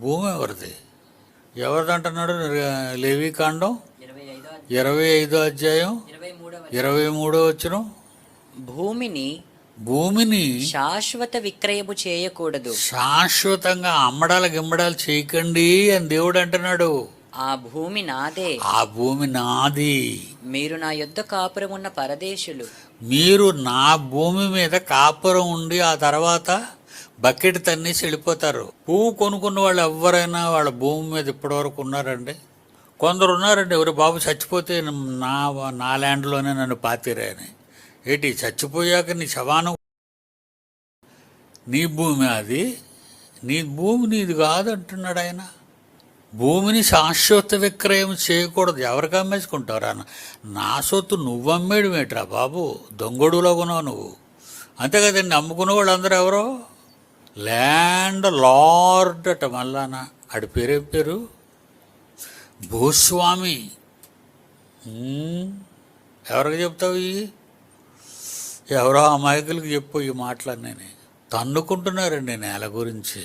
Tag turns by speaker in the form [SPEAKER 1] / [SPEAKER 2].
[SPEAKER 1] భూమి ఎవరిది? ఎవరిది అంటున్నాడు లేవి కాండం?
[SPEAKER 2] ఇరవై ఐదో
[SPEAKER 1] అధ్యాయం?
[SPEAKER 2] ఇరవై
[SPEAKER 1] మూడో వచ్చిన
[SPEAKER 2] భూమిని
[SPEAKER 1] భూమిని
[SPEAKER 2] శాశ్వత విక్రయము చేయకూడదు.
[SPEAKER 1] శాశ్వతంగా అమ్మడాలు గిమ్మడాలు చేయకండి అని దేవుడు అంటున్నాడు
[SPEAKER 2] ఆ భూమి నాదే.
[SPEAKER 1] ఆ భూమి నాది.
[SPEAKER 2] మీరు నా యొద్ద కాపురమున్న పరదేశులు.
[SPEAKER 1] మీరు నా భూమి మీద కాపురం ఉండి ఆ తర్వాత బకెట్ తన్నేసి వెళ్ళిపోతారు. పువ్వు కొనుక్కున్న వాళ్ళు ఎవరైనా వాళ్ళ భూమి మీద ఇప్పటివరకు ఉన్నారండి? కొందరు ఉన్నారండి ఎవరు బాబు చచ్చిపోతే నా నా ల్యాండ్లోనే నన్ను పాతిరే అని. ఏంటి చచ్చిపోయాక నీ శవానం నీ భూమి అది? నీ భూమి నీది కాదు అంటున్నాడు ఆయన. భూమిని శాశ్వత విక్రయం చేయకూడదు ఎవరికి అమ్మేసుకుంటారా నా సొత్తు నువ్వు అమ్మేయడం ఏట్రా బాబు? దొంగడులో కొన్నావు నువ్వు. అంతే కదండి అమ్ముకున్న వాళ్ళందరూ ఎవరో? ల్యాండ్ లార్డ్ అట మళ్ళానా ఆడి పేరేం పేరు? భూస్వామి. ఎవరికి చెప్తావు ఇవి ఎవరో అమాయకులకి చెప్పు ఈ మాటలన్నీ. తన్నుకుంటున్నారండి నేల గురించి.